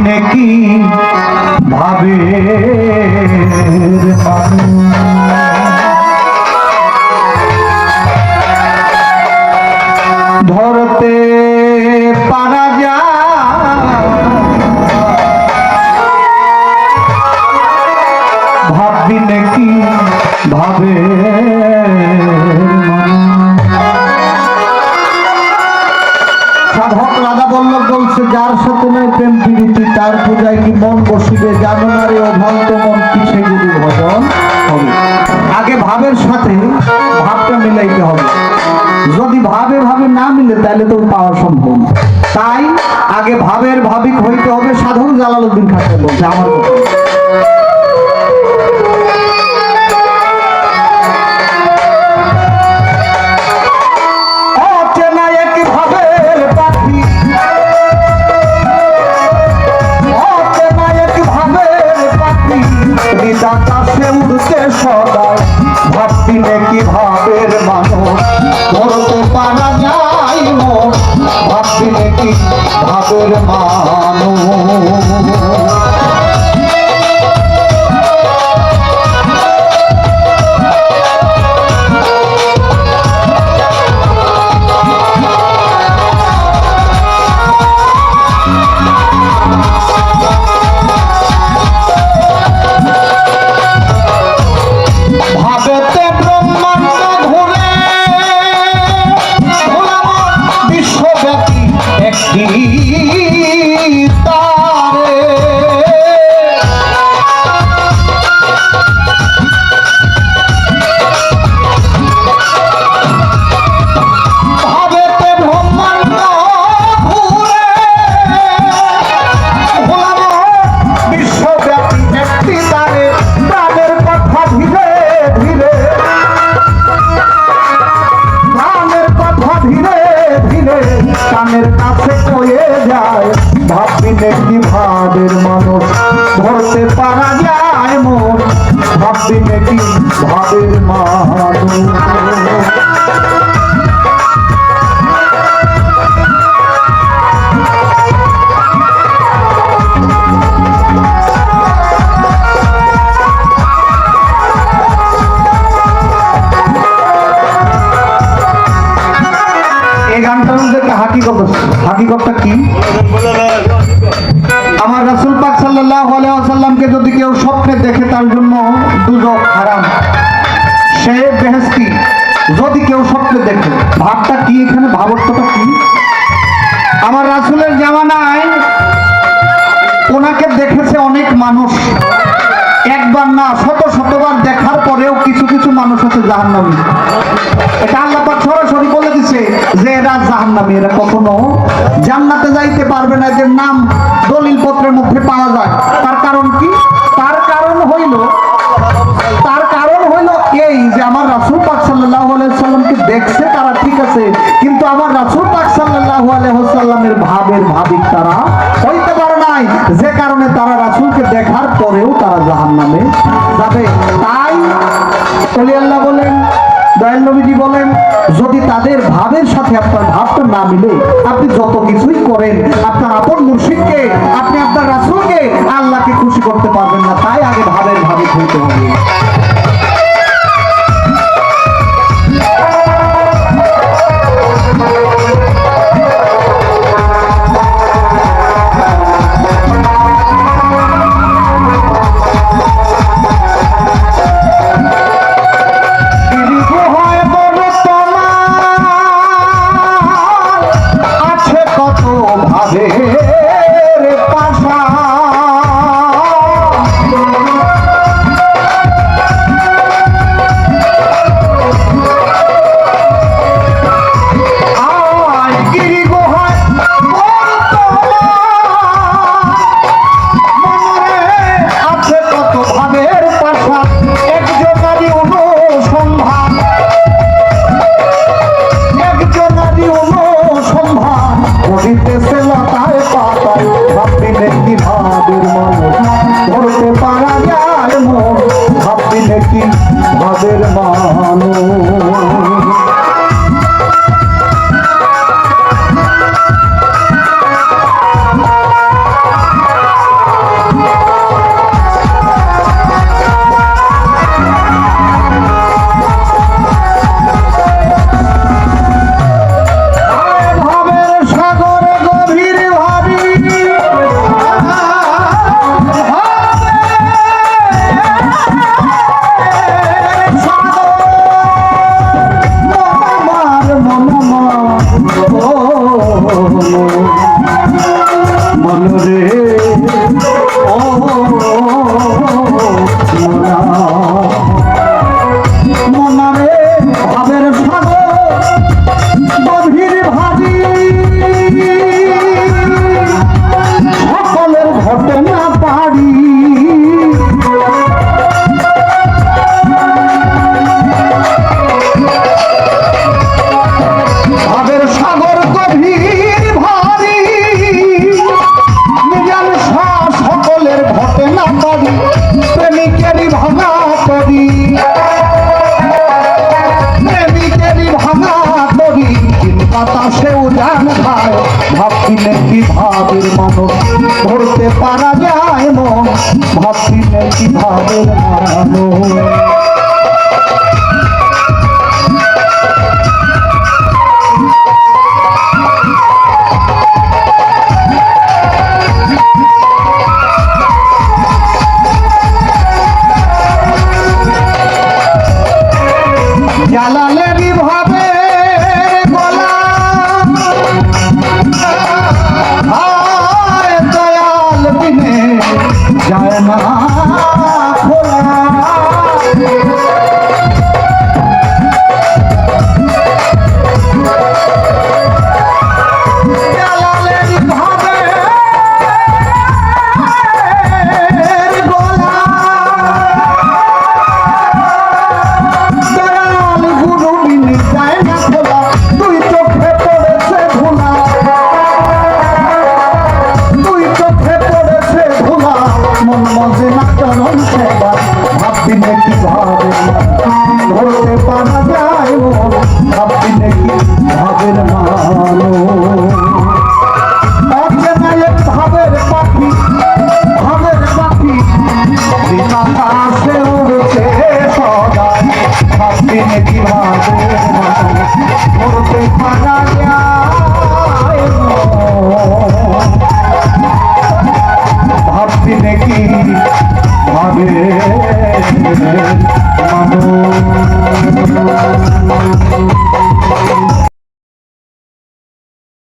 নাকি ভাবে? ধরতে পারা যায় ভাববি নাকি ভাবে? বলছে যার সাথে নাই প্রেম প্রীতি, তার পূজায় কি মন বসিবে, জানো না রে অভ্রান্ত মন কি যদি ভজন হবে। আগে ভাবের সাথে ভাবটা মিলাইতে হবে। যদি ভাবে ভাবে না মিলে, তাহলে তো পাওয়া সম্ভব না। তাই আগে ভাবের ভাবিক হইতে হবে সাধন জালাল উদ্দিন খাতে বলছে, আমার কথা। ভাবের মানুষ। নাকি ভাবের মানুষ। ধরতে পারা যায় মন ভাববি নাকি ভাবের মানুষ যদি কেউ স্বপ্নে দেখে, তার জন্য দুজক হারাম। সে যদি কেউ স্বপ্নে দেখে, ভাবটা কি এখানে? ভাবত্বটা কি? আমার রাসুলের জামানায় ওনাকে দেখেছে অনেক মানুষ। একবার না, শত শতবার দেখার পরেও কিছু কিছু মানুষ আছে জাহান্নামী। এটা আল্লাহ সরাসরি বলে দিছে যে এরা জাহান্নামী, এরা কখনো জান্নাতে যাইতে পারবে না, এদের নাম দলিল পত্রের মধ্যে পাওয়া যায়। তার কারণ কি? তার কারণ হইল, তার কারণ হইল এই যে আমার রাসূল পাক আলাইহি দেখছে তারা ঠিক আছে, কিন্তু আমার রাসূল পাক সাল্লাল্লাহু আলাইহি সাল্লামের ভাবের ভাবিক তারা হইতে পারে নাই। যে কারণে তারা রাসূলকে দেখার পরেও তারা জাহান নামে যাবে। তাই অলি আল্লাহ বলেন, দয়াল নবীজি বলেন, যদি তাদের ভাবের সাথে আপনার ভাবটা না মিলে, আপনি যত কিছুই করেন, আপনার আপন মুর্শিদকে, আপনি আপনার রাসুলকে, আল্লাহকে খুশি করতে পারবেন না। তাই আগে ভাবের ভাবের মানুষ।